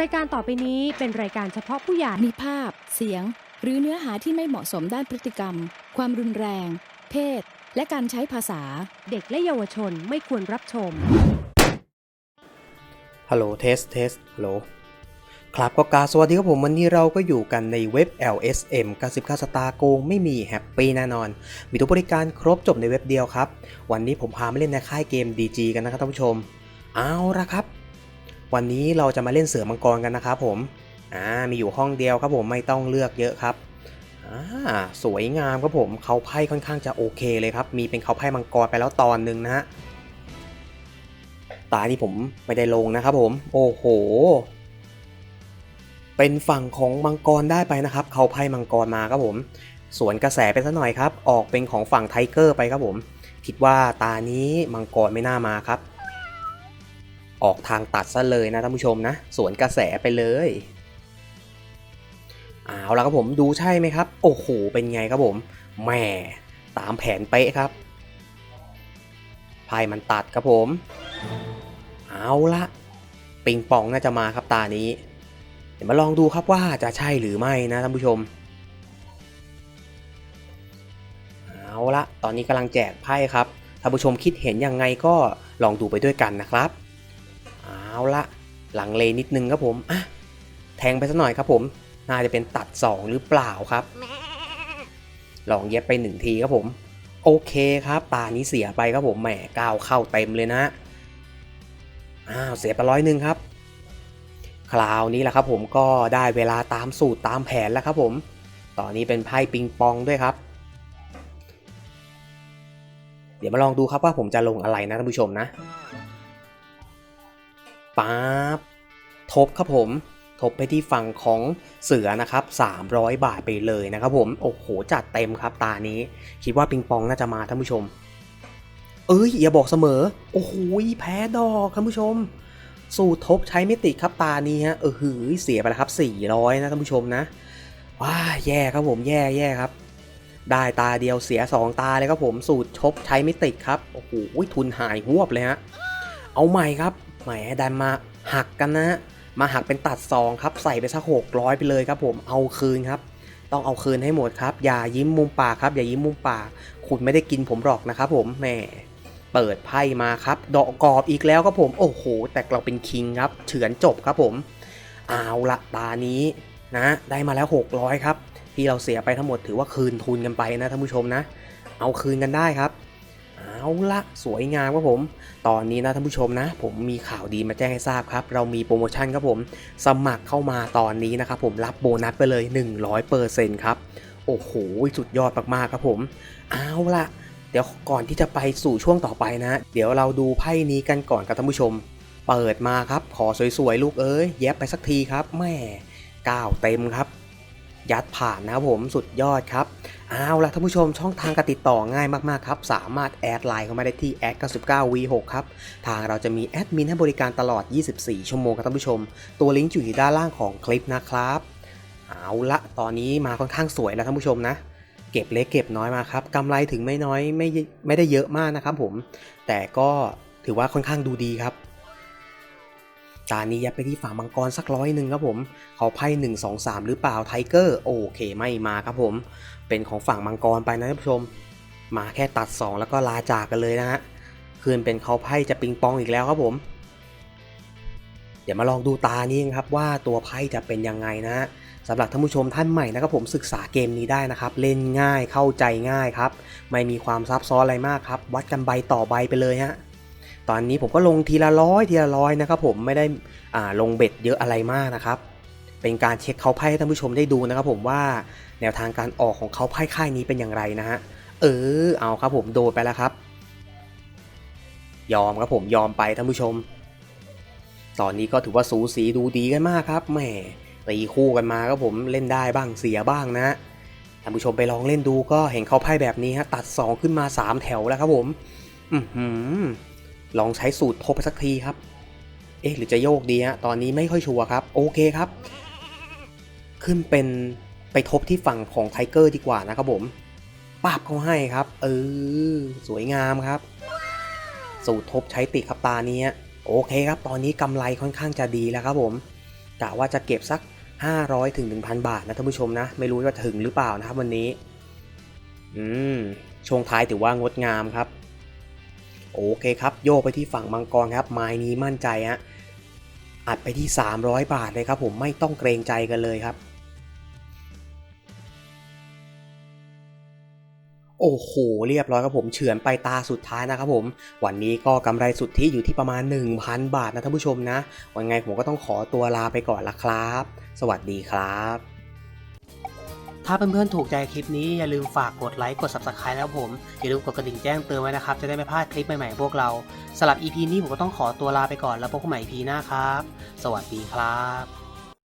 รายการต่อไปนี้เป็นรายการเฉพาะผู้ใหญ่มีภาพ เสียง หรือเนื้อหาที่ไม่เหมาะสมด้านพฤติกรรม ความรุนแรง เพศ และการใช้ภาษา เด็กและเยาวชนไม่ควรรับชม ฮัลโหลเทสเทสฮัลโหลครับก็กราบสวัสดีครับผมวันนี้เราก็อยู่กันในเว็บ LSM 99สตาร์โกงไม่มีแฮปปี้แน่นอน มีทุกบริการครบจบในเว็บเดียวครับ วันนี้ผมพามาเล่นในค่ายเกม DG กันนะครับท่านผู้ชม เอาละครับ วันนี้เราจะมาเล่นเสือมังกรกันนะครับผม อ่า มีอยู่ห้องเดียวครับผมไม่ต้องเลือกเยอะครับ อ่า สวยงามครับผม เขาไพ่ค่อนข้างจะโอเคเลยครับ มีเป็นเขาไพ่มังกรไปแล้วตอนหนึ่งนะฮะ ตาที่ผมไม่ได้ลงนะครับผม โอ้โห เป็นฝั่งของมังกรได้ไปนะครับ เขาไพ่มังกรมาครับผม สวนกระแสไปซะหน่อยครับ ออกเป็นของฝั่งไทเกอร์ไปครับผม คิดว่าตานี้มังกรไม่น่ามาครับ ออกทางตัดซะเลยนะท่านผู้ชมนะ สวนกระแสไปเลยเอาละครับผมดูใช่ไหมครับ โอ้โห เป็นไงครับผมแหมตามแผนเป๊ะครับไพ่มันตัดครับผม เอาละปิงปองน่าจะมาครับตานี้ เดี๋ยวมาลองดูครับว่าจะใช่หรือไม่นะท่านผู้ชม เอาละตอนนี้กำลังแจกไพ่ครับท่านผู้ชมคิดเห็นยังไงก็ลองดูไปด้วยกันนะครับ เอาละหลังเลนิดนึงครับผมอะแทงไปสักหน่อยครับผม น่าจะเป็นตัด 2 หรือเปล่าครับ ลองเย็บไปหนึ่งทีครับผม โอเคครับตานี้เสียไปครับผมแหมก้าวเข้าเต็มเลยนะอ้าวเสียไปร้อยหนึ่งครับ คราวนี้แหละครับผมก็ได้เวลาตามสูตรตามแผนแล้วครับผม ตอนนี้เป็นไพ่ปิงปองด้วยครับ เดี๋ยวมาลองดูครับว่าผมจะลงอะไรนะท่านผู้ชมนะ ป๊าบทบครับผมทบไปที่ฝั่งของเสือนะครับ 300 บาทไปเลยนะครับผม โอ้โห จัดเต็มครับตานี้ คิดว่าปิงปองน่าจะมาท่านผู้ชม เอ้ยอย่าบอกเสมอ โอ้โหแพ้ดอกท่านผู้ชม สูตรทบใช้ไม่ติดครับตานี้ฮะ เออหือเสียไปแล้วครับ 400 นะท่านผู้ชมนะ ว้าแย่ครับผมแย่แย่ครับ ได้ตาเดียวเสีย 2 ตาเลยครับผม สูตรชบใช้ไม่ติดครับ โอ้โหทุนหายหวบเลยฮะ เอาใหม่ครับ แหมดันมาหักกันนะมาหักเป็นตัด2ครับใส่ไปสัก600ไปเลยครับผมเอาคืนครับ ต้องเอาคืนให้หมดครับ อย่ายิ้มมุมปากครับ อย่ายิ้มมุมปาก คุณไม่ได้กินผมหรอกนะครับผมแหมเปิดไพ่มาครับดอกกรอบอีกแล้วครับผมโอ้โห แต่เราเป็นคิงครับเฉือนจบครับผม เอาละตานี้นะ ได้มาแล้ว 600 ครับ ที่เราเสียไปทั้งหมดถือว่าคืนทุนกันไปนะท่านผู้ชมนะ เอาคืนกันได้ครับ เอาละสวยงามครับผม ตอนนี้นะท่านผู้ชมนะ ผมมีข่าวดีมาแจ้งให้ทราบครับ เรามีโปรโมชั่นครับผม สมัครเข้ามาตอนนี้นะครับผมรับโบนัสไปเลย 100%ครับ โอ้โห สุดยอดมากๆครับผม เอาละเดี๋ยวก่อนที่จะไปสู่ช่วงต่อไปนะ เดี๋ยวเราดูไพ่นี้กันก่อนครับท่านผู้ชม เปิดมาครับ ขอสวยๆลูกเอ้ยแยบไปสักทีครับแม่ก้าวเต็มครับ ยัดผ่านนะครับผมสุดยอดครับเอาล่ะท่านผู้ชมช่องทางการติดต่อง่ายมากๆครับ สามารถแอดไลน์เข้ามาได้ที่แอด99 V6 ครับทางเราจะมีแอดมินให้บริการตลอด 24 ชั่วโมงครับท่านผู้ชม ตัวลิงก์อยู่ที่ด้านล่างของคลิปนะครับเอาละตอนนี้มาค่อนข้างสวยแล้วท่านผู้ชมนะ เก็บเล็กเก็บน้อยมาครับกำไรถึงไม่น้อยไม่ไม่ได้เยอะมากนะครับผมแต่ก็ถือว่าค่อนข้างดูดีครับ ตานี้ยัดไปที่ฝ่ามังกรสักร้อยหนึ่งครับผมเขาไพ่หนึ่งสองสามหรือเปล่าไทเกอร์โอเคไม่มาครับผม เป็นของฝั่งมังกรไปนะท่านผู้ชม มาแค่ตัด 2 แล้วก็ลาจากกันเลยนะฮะคืนเป็นเขาไพ่จะปิงปองอีกแล้วครับผม เดี๋ยวมาลองดูตานี้ครับว่าตัวไพ่จะเป็นยังไงนะฮะสำหรับท่านผู้ชมท่านใหม่นะครับผมศึกษาเกมนี้ได้นะครับ เล่นง่ายเข้าใจง่ายครับ ไม่มีความซับซ้อนอะไรมากครับ วัดกันใบต่อใบไปเลยฮะ ตอนนี้ผมก็ลงทีละร้อยทีละร้อยนะครับผมไม่ได้อ่าลงเบ็ดเยอะอะไรมากนะครับ เป็นการเช็คเขาไพ่ให้ท่านผู้ชมได้ดูนะครับผมว่าแนวทางการออกของเขาไพ่ค่ายนี้เป็นอย่างไรนะฮะเออเอาครับผมโดนไปแล้วครับ ยอมครับผมยอมไปท่านผู้ชม ตอนนี้ก็ถือว่าสูสีดูดีกันมากครับแหมตีคู่กันมาครับผมเล่นได้บ้างเสียบ้างนะท่านผู้ชมไปลองเล่นดูก็เห็นเขาไพ่แบบนี้ฮะตัด 2 ขึ้นมา 3 แถวแล้วครับผม อือหือ ลองใช้สูตรทบไปสักทีครับ เอ๊ะหรือจะโยกดีฮะ ตอนนี้ไม่ค่อยชัวร์ครับ โอเคครับ ขึ้นเป็นไปทบที่ฝั่งของไทเกอร์ดีกว่านะครับผมปาบเขาให้ครับ เออ สวยงามครับ สูตรทบใช้ติดครับตานี้โอเคครับ ตอนนี้กำไรค่อนข้างจะดีแล้วครับผมกะว่าจะเก็บสัก 500ถึง1,000 บาทนะท่านผู้ชมนะ ไม่รู้ว่าถึงหรือเปล่านะครับวันนี้ อืมช่วงท้ายถือว่างดงามครับ โอเคครับ โยกไปที่ฝั่งมังกรครับไม้นี้มั่นใจฮะอัดไปที่ 300 บาทเลยครับผมไม่ต้องเกรงใจกันเลยครับ โอ้โห เรียบร้อยครับผมเฉือนไปตาสุดท้ายนะครับผม วันนี้ก็กำไรสุทธิอยู่ที่ประมาณ 1,000 บาทนะท่านผู้ชมนะ วันไงผมก็ต้องขอตัวลาไปก่อนละครับ สวัสดีครับ ถ้าเพื่อนๆถูกใจคลิปนี้อย่าลืมฝากกดไลค์กด subscribe แล้วผม อย่าลืมกดกระดิ่งแจ้งเตือนไว้นะครับ จะได้ไม่พลาดคลิปใหม่ๆพวกเราสำหรับ EP นี้ผมก็ต้องขอตัวลาไปก่อนแล้วพบกันใหม่ EP หน้าครับ สวัสดีครับ